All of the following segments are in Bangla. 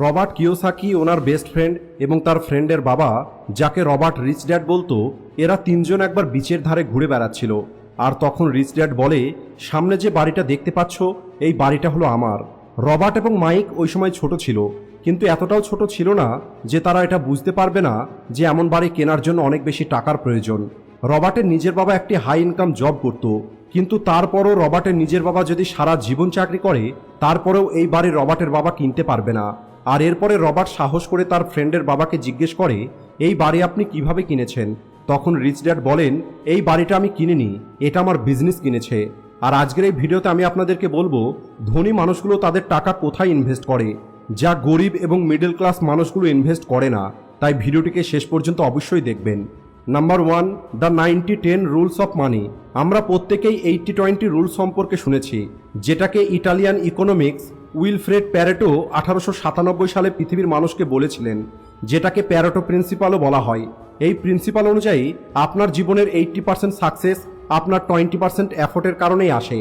রবার্ট কিওসাকি ওনার বেস্ট ফ্রেন্ড এবং তার ফ্রেন্ডের বাবা, যাকে রবার্ট রিচ ড্যাড বলতো, এরা তিনজন একবার বিচের ধারে ঘুরে বেড়াচ্ছিল। আর তখন রিচ ড্যাড বলে, সামনে যে বাড়িটা দেখতে পাচ্ছ, এই বাড়িটা হলো আমার। রবার্ট এবং মাইক ওই সময় ছোট ছিল, কিন্তু এতটাও ছোট ছিল না যে তারা এটা বুঝতে পারবে না যে এমন বাড়ি কেনার জন্য অনেক বেশি টাকার প্রয়োজন। রবার্টের নিজের বাবা একটি হাই ইনকাম জব করত, কিন্তু তারপরও রবার্টের নিজের বাবা যদি সারা জীবন চাকরি করে, তারপরেও এই বাড়ি রবার্টের বাবা কিনতে পারবে না। আর এরপরে রবার্ট সাহস করে তার ফ্রেন্ডের বাবাকে জিজ্ঞেস করে, এই বাড়ি আপনি কীভাবে কিনেছেন? তখন রিচ ড্যাড বলেন, এই বাড়িটা আমি কিনিনি, এটা আমার বিজনেস কিনেছে। আর আজকের এই ভিডিওতে আমি আপনাদেরকে বলব, ধনী মানুষগুলো তাদের টাকা কোথায় ইনভেস্ট করে? যা গরিব এবং মিডল ক্লাস মানুষগুলো ইনভেস্ট করে না। তাই ভিডিওটিকে শেষ পর্যন্ত অবশ্যই দেখবেন। Number one, the ninety ten rules of money. আমরা প্রত্যেকেই এইটটি টোয়েন্টি রুল সম্পর্কে শুনেছি, যেটাকে ইটালিয়ান ইকোনমিক্স উইলফ্রেড প্যারেটো আঠারোশো সাতানব্বই সালে পৃথিবীর মানুষকে বলেছিলেন, যেটাকে প্যারেটো প্রিন্সিপালও বলা হয়। এই প্রিন্সিপাল অনুযায়ী, আপনার জীবনের এইট্টি পার্সেন্ট সাকসেস, আপনার টোয়েন্টি পার্সেন্ট এফোর্টের কারণেই আসে।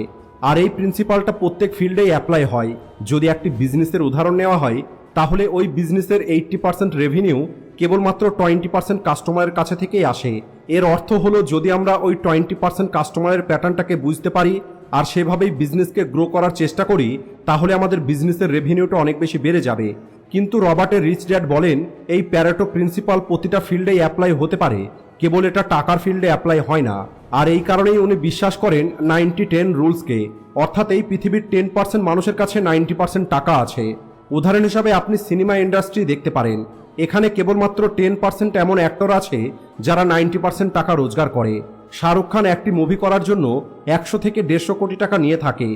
আর এই প্রিন্সিপালটা প্রত্যেক ফিল্ডেই অ্যাপ্লাই হয়। যদি একটি বিজনেসের উদাহরণ নেওয়া হয়, তাহলে ওই বিজনেসের এইট্টি পার্সেন্ট রেভিনিউ কেবলমাত্র টোয়েন্টি পার্সেন্ট কাস্টমারের কাছে থেকেই আসে। এর অর্থ হলো, যদি আমরা ওই টোয়েন্টি পার্সেন্ট কাস্টমারের প্যাটার্নটাকে বুঝতে পারি আর সেভাবেই বিজনেসকে গ্রো করার চেষ্টা করি, তাহলে আমাদের বিজনেসের রেভিনিউটা অনেক বেশি বেড়ে যাবে। কিন্তু রবার্টের রিচ ড্যাড বলেন, এই প্যারেটো প্রিন্সিপাল প্রতিটা ফিল্ডেই অ্যাপ্লাই হতে পারে। কেবল এটা টাকার ফিল্ডে অ্যাপ্লাই হয় না। আর এই কারণেই উনি বিশ্বাস করেন নাইনটি টেন রুলসকে অর্থাৎ এই পৃথিবীর টেন পার্সেন্ট মানুষের কাছে নাইনটি পার্সেন্ট টাকা আছে। উদাহরণ হিসাবে আপনি সিনেমা ইন্ডাস্ট্রি দেখতে পারেন। এখানে কেবলমাত্র টেন পার্সেন্ট এমন অ্যাক্টর আছে যারা নাইনটি পার্সেন্ট টাকা রোজগার করে। শাহরুখ খান একটি মুভি করার জন্য একশো থেকে দেড়শো কোটি টাকা নিয়ে থাকে।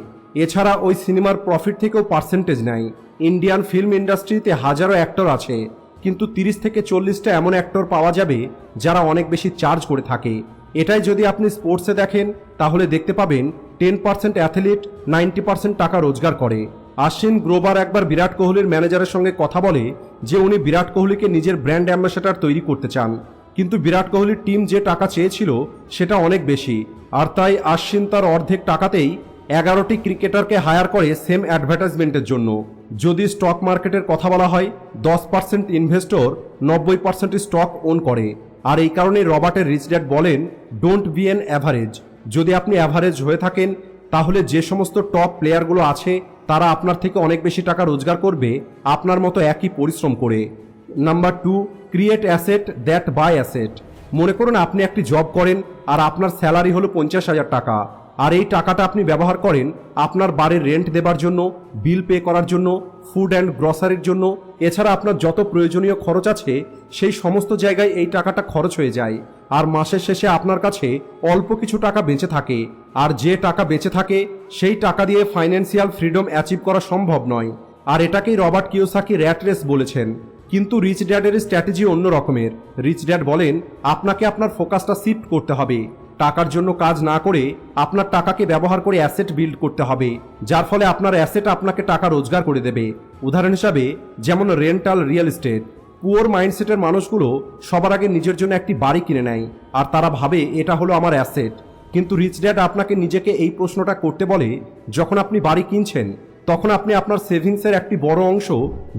এছাড়া ওই সিনেমার প্রফিট থেকেও পার্সেন্টেজ নেয়। ইন্ডিয়ান ফিল্ম ইন্ডাস্ট্রিতে হাজারো অ্যাক্টর আছে, কিন্তু তিরিশ থেকে চল্লিশটা এমন অ্যাক্টর পাওয়া যাবে যারা অনেক বেশি চার্জ করে থাকে। এটাই যদি আপনি স্পোর্টসে দেখেন, তাহলে দেখতে পাবেন ten percent athlete ninety percent টাকা রোজগার করে। আশ্বিন গ্রোবার একবার বিরাট কোহলির ম্যানেজারের সঙ্গে কথা বলে যে উনি বিরাট কোহলিকে নিজের ব্র্যান্ড অ্যাম্বাসেডার তৈরি করতে চান। কিন্তু বিরাট কোহলির টিম যে টাকা চেয়েছিল, সেটা অনেক বেশি। আর তাই আশ্বিন তার অর্ধেক টাকাতেই এগারোটি ক্রিকেটারকে হায়ার করে সেম অ্যাডভার্টাইজমেন্টের জন্য। যদি স্টক মার্কেটের কথা বলা হয়, দশ পার্সেন্ট ইনভেস্টর নব্বই পার্সেন্ট স্টক ওন করে। আর এই কারণে রবার্টের রিচ ড্যাড বলেন ডোন্ট বি এন অ্যাভারেজ যদি আপনি অ্যাভারেজ হয়ে থাকেন, তাহলে যে সমস্ত টপ প্লেয়ারগুলো আছে তারা আপনার থেকে অনেক বেশি টাকা রোজগার করবে আপনার মতো একই পরিশ্রম করে। Number two create asset that buy asset মনে করুন আপনি একটি জব করেন আর আপনার স্যালারি হলো পঞ্চাশ হাজার টাকা। আর এই টাকাটা আপনি ব্যবহার করেন আপনার বাড়ির রেন্ট দেবার জন্য বিল পে করার জন্য ফুড অ্যান্ড গ্রসারির জন্য। এছাড়া আপনার যত প্রয়োজনীয় খরচ আছে, সেই সমস্ত জায়গায় এই টাকাটা খরচ হয়ে যায়। আর মাসের শেষে আপনার কাছে অল্প কিছু টাকা বেঁচে থাকে। আর যে টাকা বেঁচে থাকে, সেই টাকা দিয়ে ফাইন্যান্সিয়াল ফ্রিডম অ্যাচিভ করা সম্ভব নয়। আর এটাকেই রবার্ট কিওসাকি র্যাট রেস বলেছেন। কিন্তু রিচ ড্যাডের স্ট্র্যাটেজি অন্য রকমের। রিচ ড্যাড বলেন, আপনাকে আপনার ফোকাসটা শিফট করতে হবে। টাকার জন্য কাজ না করে আপনার টাকাকে ব্যবহার করে অ্যাসেট বিল্ড করতে হবে, যার ফলে আপনার অ্যাসেট আপনাকে টাকা রোজগার করে দেবে। উদাহরণ হিসাবে, যেমন রেন্টাল রিয়েল এস্টেট, পুয়ার মাইন্ডসেটের মানুষগুলো সবার আগে নিজের জন্য একটি বাড়ি কিনে নেয়, আর তারা ভাবে, এটা হলো আমার অ্যাসেট। কিন্তু রিচ ড্যাড আপনাকে নিজেকে এই প্রশ্নটা করতে বলে, যখন আপনি বাড়ি কিনছেন, তখন আপনি আপনার সেভিংসের একটি বড় অংশ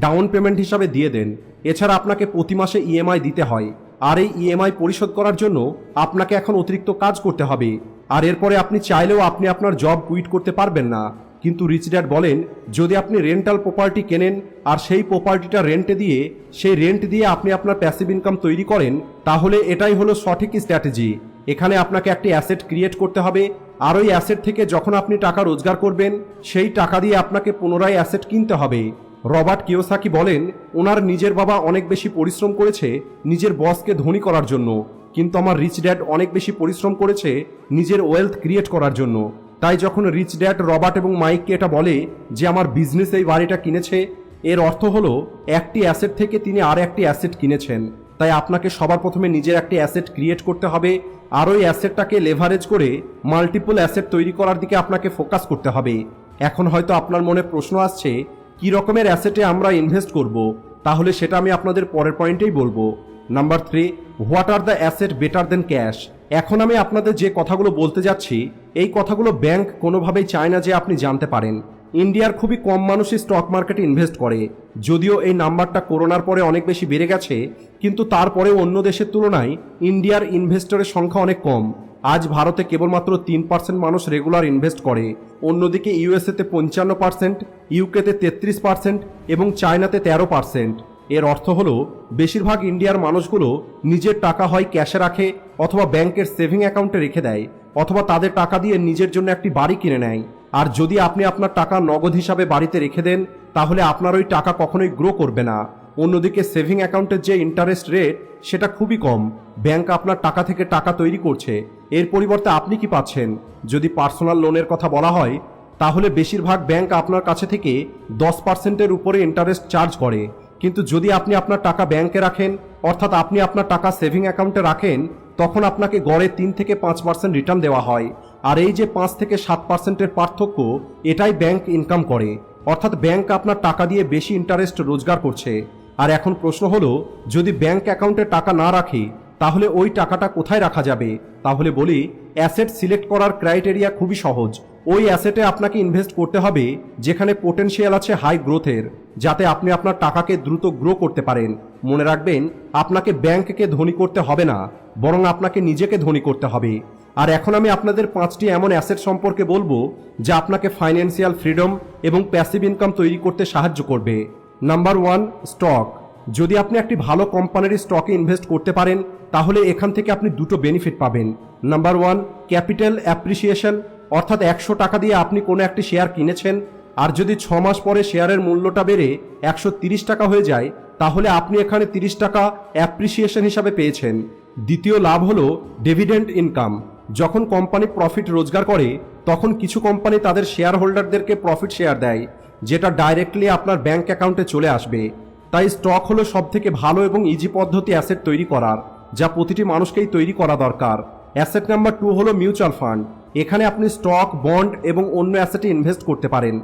ডাউন পেমেন্ট হিসাবে দিয়ে দেন। এছাড়া আপনাকে প্রতি মাসে ইএমআই দিতে হয়। আর এই ইএমআই পরিশোধ করার জন্য আপনাকে এখন অতিরিক্ত কাজ করতে হবে। আর এরপরে আপনি চাইলেও আপনি আপনার জব কুইট করতে পারবেন না। কিন্তু রিচ ড্যাড বলেন, যদি আপনি রেন্টাল প্রপার্টি কেনেন আর সেই প্রপার্টিটা রেন্টে দিয়ে, সেই রেন্ট দিয়ে আপনি আপনার প্যাসিভ ইনকাম তৈরি করেন, তাহলে এটাই হলো সঠিক স্ট্র্যাটেজি এখানে আপনাকে একটি অ্যাসেট ক্রিয়েট করতে হবে। আর ওই অ্যাসেট থেকে যখন আপনি টাকা রোজগার করবেন, সেই টাকা দিয়ে আপনাকে পুনরায় অ্যাসেট কিনতে হবে। রবার্ট কিওসাকি বলেন, ওনার নিজের বাবা অনেক বেশি পরিশ্রম করেছে নিজের বসকে ধনী করার জন্য। কিন্তু আমার রিচ ড্যাড অনেক বেশি পরিশ্রম করেছে নিজের ওয়েলথ ক্রিয়েট করার জন্য। তাই যখন রিচ ড্যাড রবার্ট এবং মাইককে এটা বলে যে, আমার বিজনেস এই বাড়িটা কিনেছে, এর অর্থ হলো একটি অ্যাসেট থেকে তিনি আর একটি অ্যাসেট কিনেছেন। তাই আপনাকে সবার প্রথমে নিজের একটি অ্যাসেট ক্রিয়েট করতে হবে। আর ওই অ্যাসেটটাকে লেভারেজ করে মাল্টিপল অ্যাসেট তৈরি করার দিকে আপনাকে ফোকাস করতে হবে। এখন হয়তো আপনার মনে প্রশ্ন আসছে, কি রকমের অ্যাসেটে আমরা ইনভেস্ট করব? তাহলে সেটা আমি আপনাদের পরের পয়েন্টেই বলব। Number three what are the asset better than cash এখন আমি আপনাদের যে কথাগুলো বলতে যাচ্ছি, এই কথাগুলো ব্যাংক কোনোভাবেই চায় না যে আপনি জানতে পারেন। ইন্ডিয়ার খুবই কম মানুষই স্টক মার্কেটে ইনভেস্ট করে। যদিও এই নাম্বারটা করোনার পরে অনেক বেশি বেড়ে গেছে, কিন্তু তারপরে অন্য দেশের তুলনায় ইন্ডিয়ার ইনভেস্টরের সংখ্যা অনেক কম। আজ ভারতে কেবলমাত্র তিন পার্সেন্ট মানুষ রেগুলার ইনভেস্ট করে। অন্যদিকে ইউএসএতে পঞ্চান্ন পার্সেন্ট ইউকেতে তেত্রিশ পার্সেন্ট এবং চায়নাতে তেরো পার্সেন্ট এর অর্থ হলো, বেশিরভাগ ইন্ডিয়ার মানুষগুলো নিজের টাকা হয় ক্যাশে রাখে অথবা ব্যাংকের সেভিং অ্যাকাউন্টে রেখে দেয়, অথবা তাদের টাকা দিয়ে নিজের জন্য একটি বাড়ি কিনে নেয়। আর যদি আপনি আপনার টাকা নগদ হিসাবে বাড়িতে রেখে দেন, তাহলে আপনার ওই টাকা কখনোই গ্রো করবে না। অন্যদিকে সেভিং অ্যাকাউন্টের যে ইন্টারেস্ট রেট সেটা খুবই কম। ব্যাংক আপনার টাকা থেকে টাকা তৈরি করছে। এর পরিবর্তে আপনি কি পাচ্ছেন? যদি পার্সোনাল লোনের কথা বলা হয়, তাহলে বেশিরভাগ ব্যাংক আপনার কাছে থেকে দশ পার্সেন্টের উপরে ইন্টারেস্ট চার্জ করে। কিন্তু যদি আপনি আপনার টাকা ব্যাংকে রাখেন, অর্থাৎ আপনি আপনার টাকা সেভিং অ্যাকাউন্টে রাখেন, তখন আপনাকে গড়ে তিন থেকে পাঁচ পার্সেন্ট রিটার্ন দেওয়া হয়। আর এই যে পাঁচ থেকে সাত পার্সেন্টের পার্থক্য, এটাই ব্যাংক ইনকাম করে। অর্থাৎ ব্যাংক আপনার টাকা দিয়ে বেশি ইন্টারেস্ট রোজগার করছে। আর এখন প্রশ্ন হলো, যদি ব্যাংক অ্যাকাউন্টে টাকা না রাখি, তাহলে ওই টাকাটা কোথায় রাখা যাবে? তাহলে বলি অ্যাসেট সিলেক্ট করার ক্রাইটেরিয়া খুবই সহজ। ওই অ্যাসেটে আপনাকে ইনভেস্ট করতে হবে, যেখানে পোটেনশিয়াল আছে হাই গ্রোথের যাতে আপনি আপনার টাকাকে দ্রুত গ্রো করতে পারেন। মনে রাখবেন, আপনাকে ব্যাংককে ধনী করতে হবে না, বরং আপনাকে নিজেকে ধনী করতে হবে। আর এখন আমি আপনাদের পাঁচটি এমন অ্যাসেট সম্পর্কে বলব যা আপনাকে ফাইন্যান্সিয়াল ফ্রিডম এবং প্যাসিভ ইনকাম তৈরি করতে সাহায্য করবে। Number one, stock. যদি আপনি একটি ভালো কোম্পানির স্টকে ইনভেস্ট করতে পারেন, তাহলে এখান থেকে আপনি দুটো বেনিফিট পাবেন। নাম্বার ওয়ান, ক্যাপিটাল অ্যাপ্রিসিয়েশন, অর্থাৎ একশো টাকা দিয়ে আপনি কোনো একটি শেয়ার কিনেছেন, আর যদি ছ মাস পরে শেয়ারের মূল্যটা বেড়ে একশো টাকা হয়ে যায়, তাহলে আপনি এখানে তিরিশ টাকা অ্যাপ্রিসিয়েশন হিসাবে পেয়েছেন। দ্বিতীয় লাভ হলো ডিভিডেন্ড ইনকাম। যখন কোম্পানি প্রফিট রোজগার করে, তখন কিছু কোম্পানি তাদের শেয়ার হোল্ডারদেরকে প্রফিট শেয়ার দেয়, যেটা ডাইরেক্টলি আপনার ব্যাংক অ্যাকাউন্টে চলে আসবে। তাই স্টক হলো সব থেকে ভালো এবং ইজি পদ্ধতি অ্যাসেট তৈরি করার, যা প্রতিটি মানুষকেই তৈরি করা দরকার। অ্যাসেট নাম্বার টু হলো মিউচুয়াল ফান্ড এখানে আপনি স্টক বন্ড এবং অন্য অ্যাসেটে ইনভেস্ট করতে পারেন।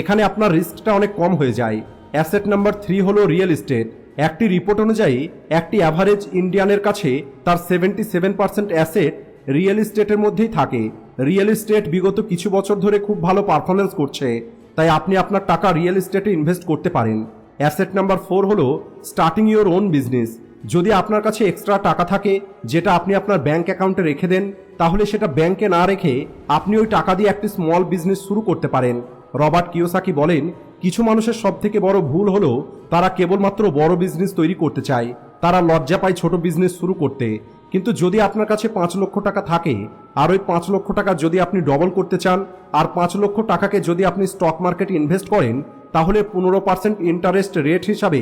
এখানে আপনার রিস্কটা অনেক কম হয়ে যায়। অ্যাসেট নাম্বার থ্রি হলো রিয়েল এস্টেট একটি রিপোর্ট অনুযায়ী, একটি অ্যাভারেজ ইন্ডিয়ানের কাছে তার seventy seven percent asset real ইস্টেটের মধ্যেই থাকে। রিয়েল ইস্টেট বিগত কিছু বছর ধরে খুব ভালো পারফরমেন্স করছে, তাই আপনি আপনার টাকা রিয়েল ইস্টেটে ইনভেস্ট করতে পারেন। অ্যাসেট নাম্বার ফোর হলো স্টার্টিং ইউর ওন বিজনেস। যদি আপনার কাছে এক্সট্রা টাকা থাকে, যেটা আপনি আপনার ব্যাংক অ্যাকাউন্টে রেখে দেন, তাহলে সেটা ব্যাংকে না রেখে আপনি ওই টাকা দিয়ে একটি স্মল বিজনেস শুরু করতে পারেন। রবার্ট কিওসাকি বলেন, কিছু মানুষের সব থেকে বড় ভুল হলো তারা কেবলমাত্র বড় বিজনেস তৈরি করতে চায়। তারা লজ্জা পায় ছোট বিজনেস শুরু করতে। কিন্তু যদি আপনার কাছে পাঁচ লক্ষ টাকা থাকে, আর ওই পাঁচ লক্ষ টাকা যদি আপনি ডবল করতে চান, আর পাঁচ লক্ষ টাকাকে যদি আপনি স্টক মার্কেটে ইনভেস্ট করেন, তাহলে পনেরো পার্সেন্ট ইন্টারেস্ট রেট হিসাবে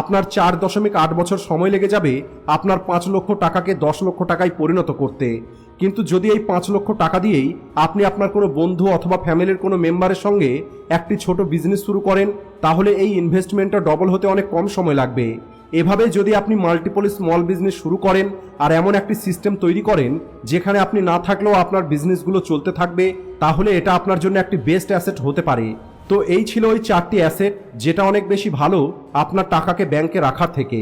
আপনার চার দশমিক আট বছর সময় লেগে যাবে আপনার পাঁচ লক্ষ টাকাকে দশ লক্ষ টাকায় পরিণত করতে। কিন্তু যদি এই পাঁচ লক্ষ টাকা দিয়েই আপনি আপনার কোনো বন্ধু অথবা ফ্যামিলির কোনো মেম্বারের সঙ্গে একটি ছোট বিজনেস শুরু করেন, তাহলে এই ইনভেস্টমেন্টটা ডবল হতে অনেক কম সময় লাগবে। এভাবে যদি আপনি মাল্টিপল স্মল বিজনেস শুরু করেন আর এমন একটি সিস্টেম তৈরি করেন, যেখানে আপনি না থাকলেও আপনার বিজনেসগুলো চলতে থাকবে, তাহলে এটা আপনার জন্য একটি বেস্ট অ্যাসেট হতে পারে। তো এই ছিল ওই চারটি অ্যাসেট যেটা অনেক বেশি ভালো আপনার টাকাকে ব্যাংকে রাখার থেকে।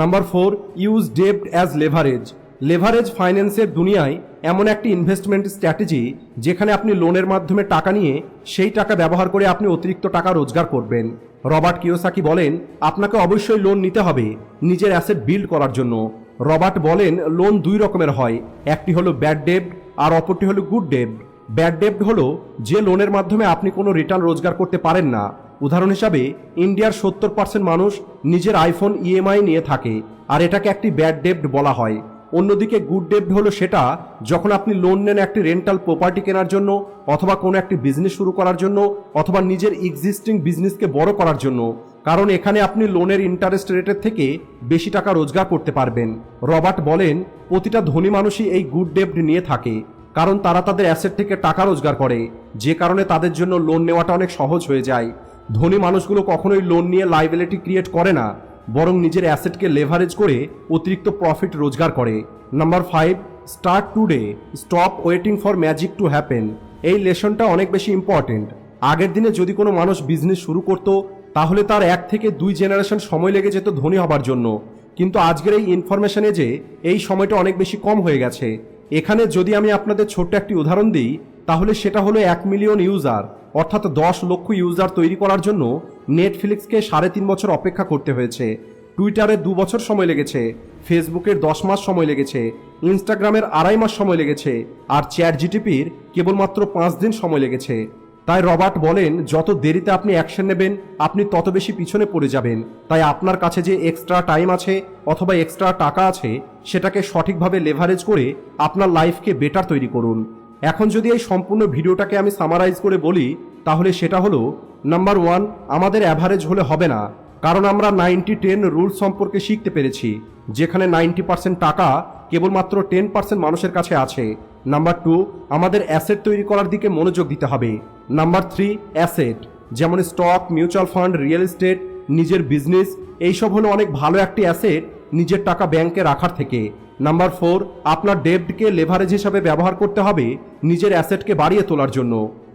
নাম্বার ফোর ইউজ ডেপ্ট অ্যাজ লেভারেজ লেভারেজ ফাইন্যান্সের দুনিয়ায় এমন একটি ইনভেস্টমেন্ট স্ট্র্যাটেজি যেখানে আপনি লোনের মাধ্যমে টাকা নিয়ে সেই টাকা ব্যবহার করে আপনি অতিরিক্ত টাকা রোজগার করবেন। রবার্ট কিওসাকি বলেন, আপনাকে অবশ্যই লোন নিতে হবে নিজের অ্যাসেট বিল্ড করার জন্য। রবার্ট বলেন লোন দুই রকমের হয়। একটি হলো ব্যাড ডেব্ট আর অপরটি হলো গুড ডেব্ট ব্যাড ডেব্ট হলো যে লোনের মাধ্যমে আপনি কোনো রিটার্ন রোজগার করতে পারেন না। উদাহরণ হিসাবে, ইন্ডিয়ার সত্তর পার্সেন্ট মানুষ নিজের আইফোন ইএমআই নিয়ে থাকে, আর এটাকে একটি ব্যাড ডেব্ট বলা হয়। অন্যদিকে গুড ডেব্ট হলো সেটা যখন আপনি লোন নেন একটি রেন্টাল প্রপার্টি কেনার জন্য অথবা কোনো একটি বিজনেস শুরু করার জন্য অথবা নিজের এক্সিস্টিং বিজনেসকে বড় করার জন্য। কারণ এখানে আপনি লোনের ইন্টারেস্ট রেটের থেকে বেশি টাকা রোজগার করতে পারবেন। রবার্ট বলেন, প্রতিটা ধনী মানুষই এই গুড ডেব্ট নিয়ে থাকে, কারণ তারা তাদের অ্যাসেট থেকে টাকা রোজগার করে। যে কারণে তাদের জন্য লোন নেওয়াটা অনেক সহজ হয়ে যায়। ধনী মানুষগুলো কখনোই লোন নিয়ে লাইবিলিটি ক্রিয়েট করে না। বরং নিজের অ্যাসেটকে লেভারেজ করে অতিরিক্ত প্রফিট রোজগার করে। Number five start today stop waiting for magic to happen এই লেসনটা অনেক বেশি ইম্পর্টেন্ট আগের দিনে যদি কোনো মানুষ বিজনেস শুরু করত, তাহলে তার এক থেকে দুই জেনারেশন সময় লেগে যেত ধনী হবার জন্য। কিন্তু আজকের এই ইনফরমেশনে যে এই সময়টা অনেক বেশি কম হয়ে গেছে। এখানে যদি আমি আপনাদের ছোট্ট একটি উদাহরণ দিই, তাহলে সেটা হলো এক মিলিয়ন ইউজার অর্থাৎ দশ লক্ষ ইউজার তৈরি করার জন্য নেটফ্লিক্সকে সাড়ে তিন বছর অপেক্ষা করতে হয়েছে। টুইটারে দু বছর সময় লেগেছে, ফেসবুকের দশ মাস সময় লেগেছে, ইনস্টাগ্রামের আড়াই মাস সময় লেগেছে, আর চ্যাট জিটিপির কেবলমাত্র পাঁচ দিন সময় লেগেছে। তাই রবার্ট বলেন, যত দেরিতে আপনি অ্যাকশন নেবেন, আপনি তত বেশি পিছনে পড়ে যাবেন। তাই আপনার কাছে যে এক্সট্রা টাইম আছে অথবা এক্সট্রা টাকা আছে, সেটাকে সঠিকভাবে লেভারেজ করে আপনার লাইফকে বেটার তৈরি করুন। এখন যদি এই সম্পূর্ণ ভিডিওটাকে আমি সামারাইজ করে বলি তাহলে সেটা হলো নাম্বার ওয়ান আমাদের অ্যাভারেজ হলে হবে না, কারণ আমরা নাইনটি টেন রুল সম্পর্কে শিখতে পেরেছি, যেখানে নাইনটি পার্সেন্ট টাকা কেবলমাত্র টেন পার্সেন্ট মানুষের কাছে আছে। নাম্বার টু আমাদের অ্যাসেট তৈরি করার দিকে মনোযোগ দিতে হবে। নাম্বার থ্রি অ্যাসেট যেমন stock mutual fund real estate নিজের বিজনেস এইসব হলো অনেক ভালো একটি অ্যাসেট নিজের টাকা ব্যাংকে রাখার থেকে। নাম্বার ফোর আপনার ডেপ্টকে লেভারেজ হিসাবে ব্যবহার করতে হবে নিজের অ্যাসেটকে বাড়িয়ে তোলার জন্য।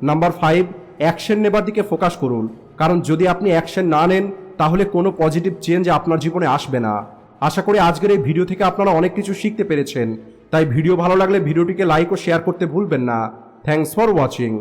নাম্বার ফাইভ অ্যাকশন নেবার দিকে ফোকাস করুন। কারণ যদি আপনি অ্যাকশন না নেন, তাহলে কোনো পজিটিভ চেঞ্জ আপনার জীবনে আসবে না। আশা করি আজকের এই ভিডিও থেকে আপনারা অনেক কিছু শিখতে পেরেছেন। তাই ভিডিও ভালো লাগলে ভিডিওটিকে লাইক ও শেয়ার করতে ভুলবেন না। Thanks for watching